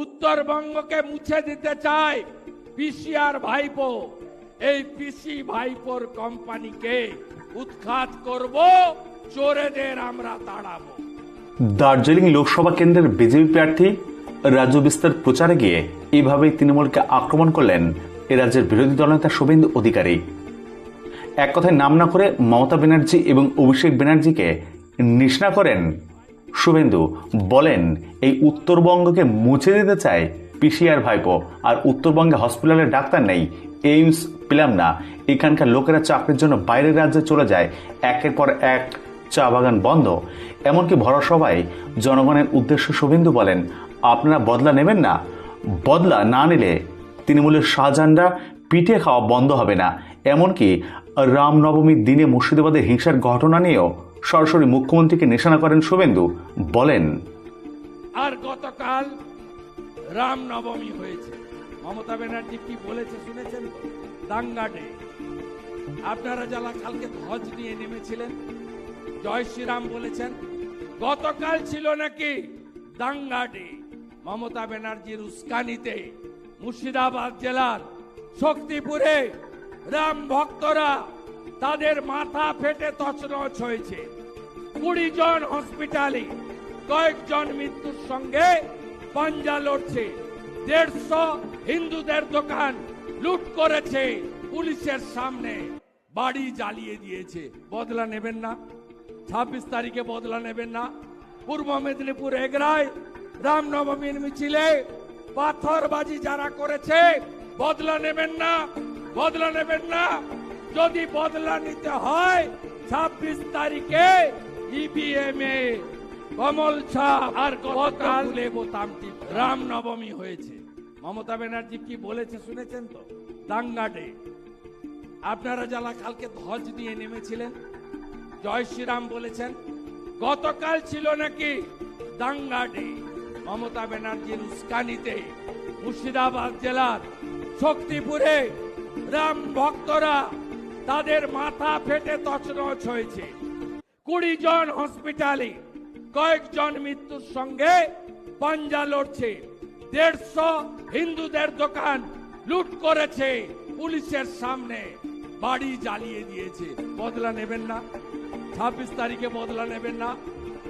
উত্তরবঙ্গকে মুছে দিতে চায় পিসিআর ভাইপো। এই পিসি ভাইপোর কোম্পানিকে উৎখাত করব, চোরেদের আমরা তাড়াবো। দার্জিলিং লোকসভা কেন্দ্রের বিজেপি প্রার্থী রাজ্য বিস্তার প্রচারে গিয়ে এইভাবেই তৃণমূলকে আক্রমণ করলেন এ রাজ্যের বিরোধী দলনেতা শুভেন্দু অধিকারী। এক কথায় নাম না করে মমতা ব্যানার্জি এবং অভিষেক ব্যানার্জিকে নিশনা করেন শুভেন্দু বলেন, এই উত্তরবঙ্গকে মুছে দিতে চায় পিসিআর ভাইপো, আর উত্তরবঙ্গে হসপিটালের ডাক্তার নেই, এইমস পেলাম না। এখানকার লোকেরা চাকরির জন্য বাইরের রাজ্যে চলে যায়, একের পর এক চা বাগান বন্ধ। এমনকি ভরা সভায় জনগণের উদ্দেশ্য শুভেন্দু বলেন, আপনারা বদলা নেবেন না। বদলা না নিলে তৃণমূলের শাহজাহানরা পিঠে খাওয়া বন্ধ হবে না। এমনকি রামনবমীর দিনে মুর্শিদাবাদের হিংসার ঘটনা নিয়েও সরাসরি মুখ্যমন্ত্রীকে নিশানা করেন শুভেন্দু, বলেন, আর গতকাল রামনবমী হয়েছে। মমতা ব্যানার্জি কি বলেছে শুনেছেন তো? দাঙ্গা ডে আপনারা যারা কালকে ধ্বজ নিয়ে নেমেছিলেন, জয় শ্রীরাম বলেছেন, গতকাল ছিল নাকি দাঙ্গা ডে মমতা ব্যানার্জির উস্কানিতে মুর্শিদাবাদ জেলার শক্তিপুরে রাম ভক্তরা তাদের মাথা ফেটে তছনছ হয়েছে। কুড়ি জন হসপিটালে, কয়েকজন মৃত্যুর সঙ্গে পাঞ্জা লড়ছে। দেড়শো হিন্দুদের দোকান লুট করেছে পুলিশের সামনে। বাড়ি জ্বালিয়ে দিয়েছে। বদলা নেবেন না। ছাব্বিশ তারিখে বদলা নেবেন না। পূর্ব মেদিনীপুর এগরায় রামনবমীর মিছিলে পাথরবাজি যারা করেছে, বদলা নেবেন না, বদলা নেবেন না। যদি বদলা নিতে হয়, ছাব্বিশ তারিখে ইভিএম এ কমল ছাপ আর গতকাল রামনবমী হয়েছে। মমতা ব্যানার্জি কি বলেছে শুনেছেন তো? দাঙ্গা ডে আপনারা যারা কালকে ধ্বজ দিয়ে নেমেছিলেন, জয় শ্রীরাম বলেছেন, গতকাল ছিল নাকি দাঙ্গা ডে মমতা ব্যানার্জির উস্কানিতে মুর্শিদাবাদ জেলার শক্তিপুরে রাম ভক্তরা তাদের মাথা ফেটে তছনছ হয়েছে। কুড়ি জন হসপিটালে, কয়েকজন মৃত্যুর সঙ্গে পাঞ্জা লড়ছে। দেড়শো হিন্দুদের দোকান লুট করেছে পুলিশের সামনে। বাড়ি জ্বালিয়ে দিয়েছে। বদলা নেবেন না। ছাব্বিশ তারিখে বদলা নেবেন না।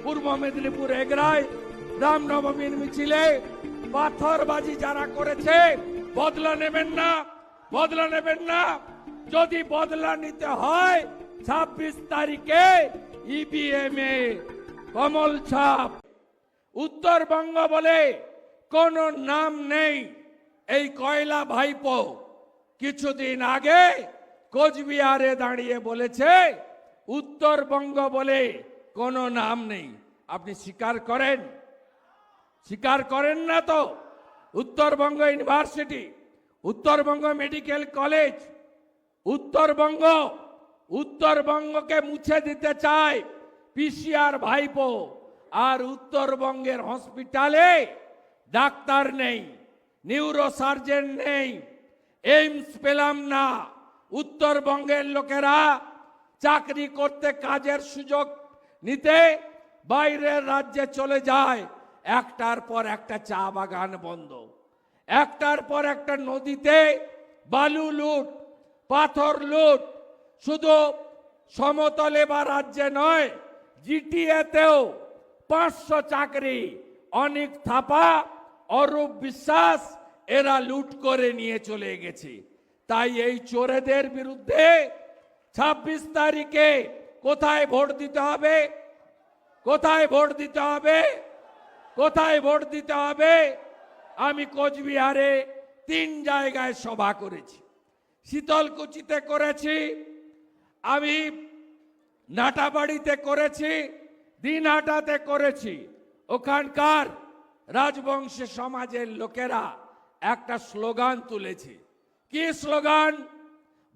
পূর্ব মেদিনীপুর এগরায় রামনবমীর মিছিলে পাথরবাজি যারা করেছে, বদলা নেবেন না। বদলা নেবেন না। যদি বদলা নিতে হয়, ছাব্বিশ তারিখে ইভিএম এ কমল ছাপ। উত্তরবঙ্গ বলে কোন নাম নেই এই কয়লা ভাইপো। কিছুদিন আগে কোচবিহারে দাঁড়িয়ে বলেছে উত্তরবঙ্গ বলে কোনো নাম নেই। আপনি স্বীকার করেন? স্বীকার করেন না তো? Uttarbanga university Uttarbanga medical college Uttarbanga, উত্তরবঙ্গকে মুছে দিতে চায় পিসিআর ভাইপো, আর উত্তরবঙ্গের হসপিটালে ডাক্তার নেই নিউরো সার্জন নেই, এইমস পেলাম না। উত্তরবঙ্গের লোকেরা চাকরি করতে কাজের সুযোগ নিতে বাইরের রাজ্যে চলে যায়। একটার পর একটা চা বাগান বন্ধ। একটার পর একটা নদীতে বালু লুট। পাথর লুট শুধু সমতলে বা রাজ্যে নয়, জিটিএতেও পাঁচশো চাকরি, অনেক থাপা, অরূপ বিশ্বাস, এরা লুট করে নিয়ে চলে গেছে। তাই এই চোরেদের বিরুদ্ধে ছাব্বিশ তারিখে কোথায় ভোট দিতে হবে? কোথায় ভোট দিতে হবে? কোথায় ভোট দিতে হবে? আমি কোচবিহারে তিন জায়গায় সভা করেছি। শীতলকুচিতে করেছি, আমি নাটাবাড়িতে করেছি, দিনহাটাতে করেছি। ওখানকার রাজবংশী সমাজের লোকেরা একটা স্লোগান তুলেছে। কি স্লোগান?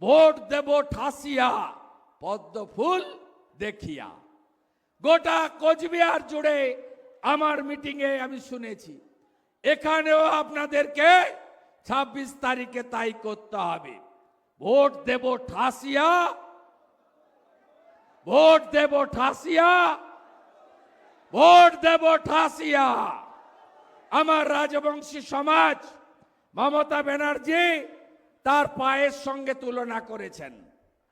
ভোট দেব ঠাসিয়া, পদ্ম ফুল দেখিয়া। গোটা কোচবিহার জুড়ে আমার মিটিংয়ে আমি শুনেছি। এখানেও আপনাদেরকে ছাব্বিশ তারিখে তাই করতে হবে। ভোট দেব ঠাসিয়া, ভোট দেব ঠাসিয়া, ভোট দেব ঠাসিয়া। আমার রাজবংশী সমাজ মমতা ব্যানার্জি তার পায়ের সঙ্গে তুলনা করেছেন।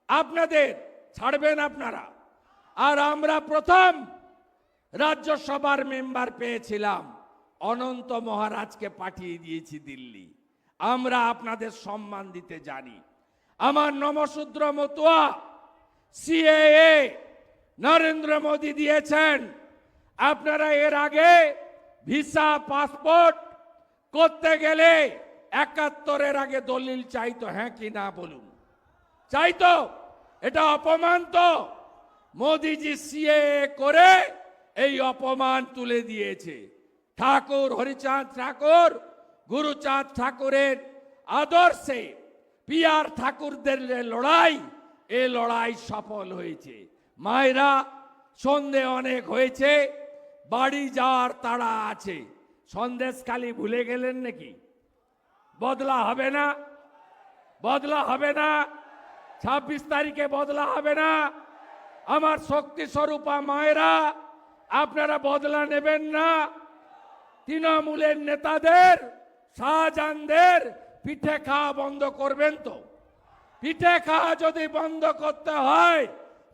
আপনাদের ছাড়বেন আপনারা। আর আমরা প্রথম রাজ্যসভার মেম্বার পেয়েছিলাম, অনন্ত মহারাজকে পাঠিয়ে দিয়েছি দিল্লি। আমরা আপনাদের সম্মান দিতে জানি। আমার নমশূদ্র মতুয়া সিএএ নরেন্দ্র মোদী দিয়েছেন। আপনারা এর আগে ভিসা, পাসপোর্ট করতে গেলে একাত্তরের আগে দলিল চাইতো হ্যাঁ কি না বলুন। চাইতো, এটা অপমান তো। মোদিজি সিএ করে এই অপমান তুলে দিয়েছে। ঠাকুর, হরিচাঁদ ঠাকুর, গুরুচাঁদ ঠাকুরের আদর্শে পিয়ার ঠাকুরদের যে লড়াই, এ লড়াই সফল হয়েছে। মায়েরা, সন্ধে অনেক হয়েছে, বাড়ি যাওয়ার তাড়া আছে। সন্দেশ খালি ভুলে গেলেন নাকি? বদলা হবে না? বদলা হবে না? ছাব্বিশ তারিখে বদলা হবে না? আমার শক্তি স্বরূপা মায়েরা, আপনারা বদলা নেবেন না? তৃণমূলের নেতাদের, শাহজাহানদের পিঠে খাওয়া বন্ধ করবেন তো। পিঠে খাওয়া যদি বন্ধ করতে হয়,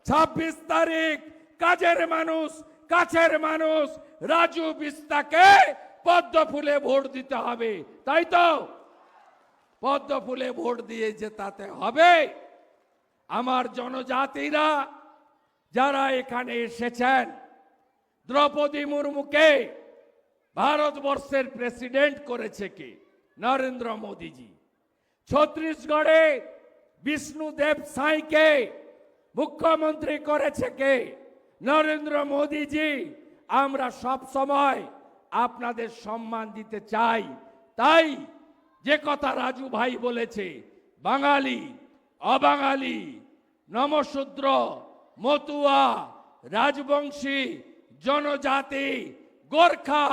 ছাব্বিশ তারিখ কাজের মানুষ, কাছের মানুষ, রাজু বিস্তাকে পদ্ম ফুলে ভোট দিতে হবে, তাই তো? পদ্ম ফুলে ভোট দিয়ে জেতাতে হবে। আমার জনজাতিরা যারা এখানে এসেছেন, দ্রৌপদী মুর্মুকে ভারতবর্ষের প্রেসিডেন্ট করেছে কে? নরেন্দ্র মোদীজি। ছত্তিশগড়ে বিষ্ণুদেব সাইকে মুখ্যমন্ত্রী করেছে কে? নরেন্দ্র মোদীজি, আমরা সব সময় আপনাদের সম্মান দিতে চাই। তাই যে কথা রাজু ভাই বলেছে, বাঙালি, অবাঙালি, নমশূদ্র, মতুয়া, রাজবংশী, জনজাতি, গোর্খা,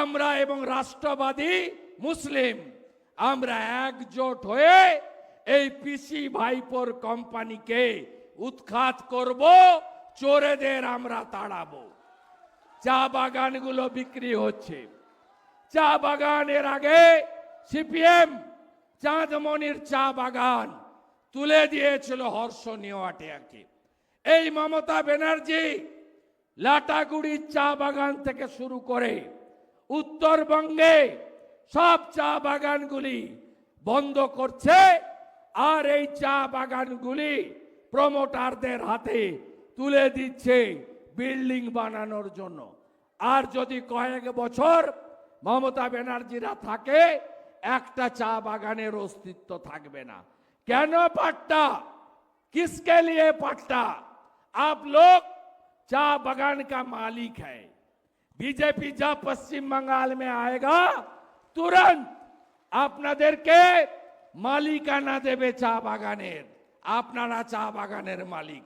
আমরা এবং রাষ্ট্রবাদী মুসলিম, আমরা একজোট হয়ে এই পিসি ভাইপোর কোম্পানিকে উৎখাত করব, চোরেদের আমরা তাড়াবো। চা বাগানগুলো বিক্রি হচ্ছে। চা বাগানের আগে সিপিএম চাঁদমণির চা বাগান তুলে দিয়েছিল হর্ষ নেওয়াটিয়াকে। এই মমতা ব্যানার্জি লাটাগুড়ির চা বাগান থেকে শুরু করে উত্তরবঙ্গে সব চা বাগানগুলি বন্ধ করছে আর এই চা বাগানগুলি প্রমোটারদের হাতে তুলে দিচ্ছে বিল্ডিং বানানোর জন্য আর যদি কয়েক বছর মমতা ব্যানার্জিরা থাকে একটা চা বাগানের অস্তিত্ব থাকবে না কেন পাট্টা किसके लिए पट्टा आप लोग चा बगान का मालिक है बीजेपी जब पश्चिम बंगाल में आएगा तुरंत আপনাদেরকে মালিকানা দেবে চা বাগানের আপনারা চা বাগানের মালিক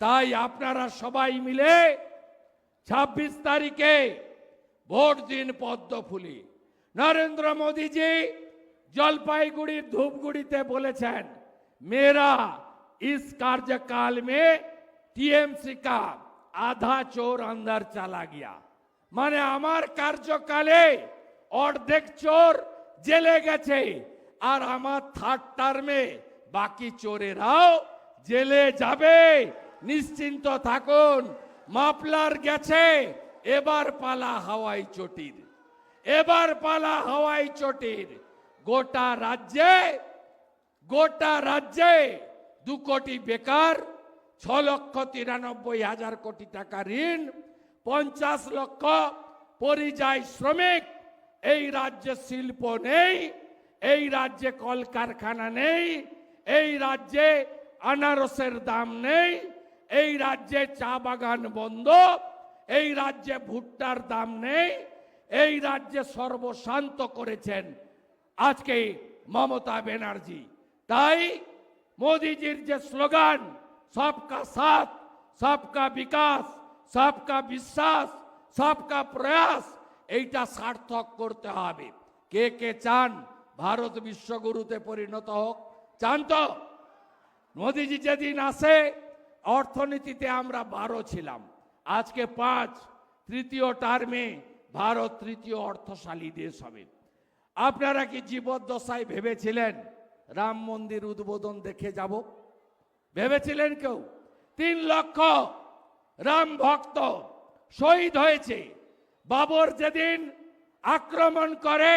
তাই আপনারা সবাই মিলে ছাব্বিশ তারিখে ভোট দিন পদ্ম ফুলি নরেন্দ্র মোদীজি জলপাইগুড়ির ধূপগুড়িতে বলেছেন मेरा इस कार्यकाल में টিএমসি का আধা চোর अंदर चला गया মানে আমার কার্যকালে অর্ধেক চোর জেলে গেছে। আর আমার থার্ড টার্মে বাকি চোরেরাও জেলে যাবে। নিশ্চিন্ত থাকুন মাপলার গেছে। এবার পালা হাওয়াই চটির। এবার পালা হাওয়াই চটির। গোটা রাজ্যে গোটা রাজ্যে দু কোটি বেকার, ছ লক্ষ তিরানব্বই হাজার কোটি টাকা ঋণ, পঞ্চাশ লক্ষ পরিযায়ী শ্রমিক এই রাজ্যে শিল্প নেই, এই রাজ্যে কলকারখানা নেই, এই রাজ্যে আনারসের দাম নেই, এই রাজ্যে চা বাগান বন্ধ, এই রাজ্যে ভুট্টার দাম নেই, এই রাজ্যে সর্বশান্ত করেছেন আজকে মমতা ব্যানার্জি। তাই মোদিজির যে স্লোগান, সবকা সাথ, সবকা বিকাশ, সবকা বিশ্বাস, সবকা প্রয়াস এইটা সার্থক করতে হবে। কে কে চান? ভারত বিশ্বগুরুতে পরিণত হোক। চান তো? মোদিজি যেদিন আসে, অর্থনীতিতে আমরা বারো ছিলাম। আজকে পাঁচ, তৃতীয় টার্মে ভারত তৃতীয় অর্থশালী দেশ হবে। আপনারা কি জীবদ্দশায় ভেবেছিলেন রাম মন্দির উদ্বোধন দেখে যাব? ভেবেছিলেন কেউ? তিন লক্ষ রাম ভক্ত শহীদ হয়েছে। বাবর যেদিন আক্রমণ করে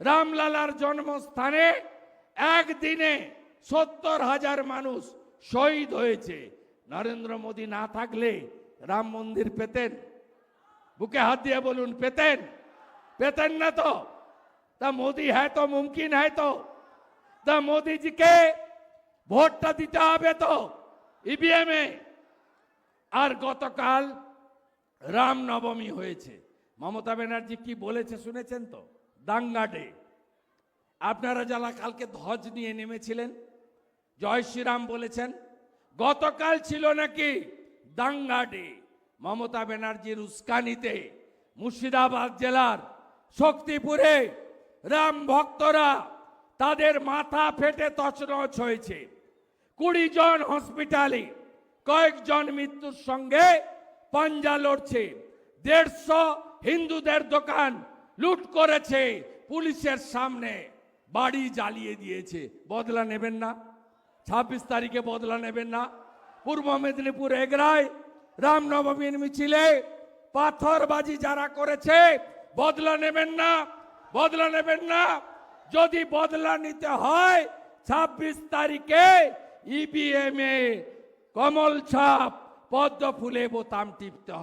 রামলালার জন্মস্থানে, একদিনে সত্তর হাজার মানুষ শহীদ হয়েছে। নরেন্দ্র মোদী না থাকলে রাম মন্দির পেতেন? বুকে হাত দিয়ে বলুন, পেতেন? পেতেন না তো? তা মোদি হ্যাঁ তো, মুমকিন হ্যাঁ তো? তা মোদিজিকে ভোটটা দিতে হবে তো? ইভিএমে? আর গতকাল রামনবমী হয়েছে। মমতা ব্যানার্জি কি বলেছে শুনেছেন তো? দাঙ্গা ডে। আপনারা যারা কালকে ধ্বজ নিয়ে নেমেছিলেন, জয় শ্রীরাম বলেছেন, গতকাল ছিল নাকি দাঙ্গা ডে। মমতা ব্যানার্জির উস্কানিতে মুর্শিদাবাদ জেলার শক্তিপুরে রাম ভক্তরা তাদের মাথা ফেটে তছনছ হয়েছে। কুড়ি জন হসপিটালে কয়েকজন মৃত্যুর সঙ্গে পাঞ্জা লড়ছে। দেড়শো হিন্দুদের দোকান লুট করেছে পুলিশের সামনে। বাড়ি জ্বালিয়ে দিয়েছে। বদলা নেবেন না। ছাব্বিশ তারিখে বদলা নেবেন না। পূর্ব মেদিনীপুর এগরায় রামনবমীর মিছিলে পাথরবাজি যারা করেছে, বদলা নেবেন না, বদলা নেবেন না। যদি বদলা নিতে হয়, ছাব্বিশ তারিখে ইবিএম এ কমল ছাপ পদ্ম ফুলে বোতাম টিপতে হবে